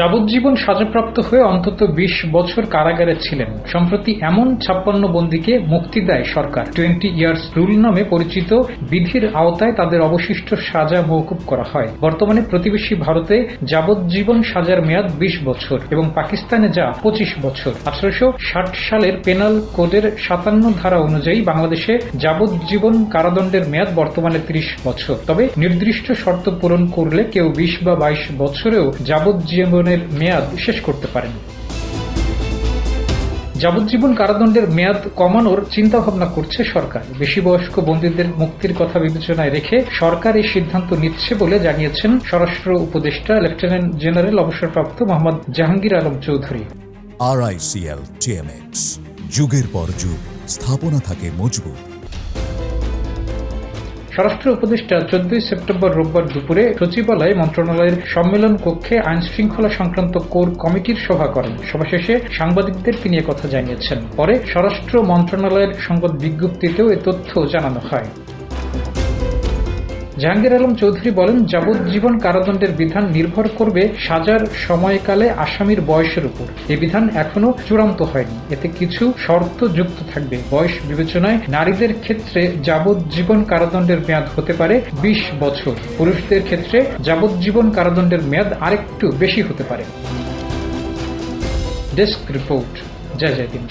যাবজ্জীবন সাজাপ্রাপ্ত হয়ে অন্তত বিশ বছর কারাগারে ছিলেন। সম্প্রতি এমন ছাপ্পান্ন বন্দীকে মুক্তি দেয় সরকার। টোয়েন্টি ইয়ার্স রুল নামে পরিচিত বিধির আওতায় তাদের অবশিষ্ট সাজা মৌকুব করা হয়। বর্তমানে প্রতিবেশী ভারতে যাবজ্জীবন সাজার মেয়াদ বিশ বছর এবং পাকিস্তানে যা পঁচিশ বছর। আঠারোশো ষাট সালের পেনাল কোডের সাতান্ন ধারা অনুযায়ী বাংলাদেশে যাবজ্জীবন কারাদণ্ডের মেয়াদ বর্তমানে ত্রিশ বছর। তবে নির্দিষ্ট শর্ত পূরণ করলে কেউ বিশ বা বাইশ বছরেও যাবজ্জীবনের মেয়াদ শেষ করতে পারেন। যাবজ্জীবন কারাদণ্ডের মেয়াদ কমানোর চিন্তা ভাবনা করছে সরকার। বেশি বয়স্ক বন্দীদের মুক্তির কথা বিবেচনায় রেখে সরকার এই সিদ্ধান্ত নিচ্ছে বলে জানিয়েছেন স্বরাষ্ট্র উপদেষ্টা লেফটেন্যান্ট জেনারেল অবসরপ্রাপ্ত মোহাম্মদ জাহাঙ্গীর আলম চৌধুরী। আরআইসিএল টিএমএক্স যুগের পর যুগ, স্থাপনা থাকে মজবুত। স্বরাষ্ট্র উপদেষ্টা চোদ্দই সেপ্টেম্বর রোববার দুপুরে সচিবালয়ে মন্ত্রণালয়ের সম্মেলন কক্ষে আইন শৃঙ্খলা সংক্রান্ত কোর কমিটির সভা করেন। সভা শেষে সাংবাদিকদের তিনি কথা জানিয়েছেন। পরে স্বরাষ্ট্র মন্ত্রণালয়ের সংবাদ বিজ্ঞপ্তিতেও এ তথ্য জানানো হয়। জাহাঙ্গীর আলম চৌধুরী বলেন, যাবজ্জীবন কারাদণ্ডের বিধান নির্ভর করবে সাজার সময়কালে আসামির বয়সের উপর। এ বিধান এখনও চূড়ান্ত হয়নি। এতে কিছু শর্ত যুক্ত থাকবে। বয়স বিবেচনায় নারীদের ক্ষেত্রে যাবজ্জীবন কারাদণ্ডের মেয়াদ হতে পারে বিশ বছর। পুরুষদের ক্ষেত্রে যাবজ্জীবন কারাদণ্ডের মেয়াদ আরেকটু বেশি হতে পারে। Desk report. জয় জয় দিন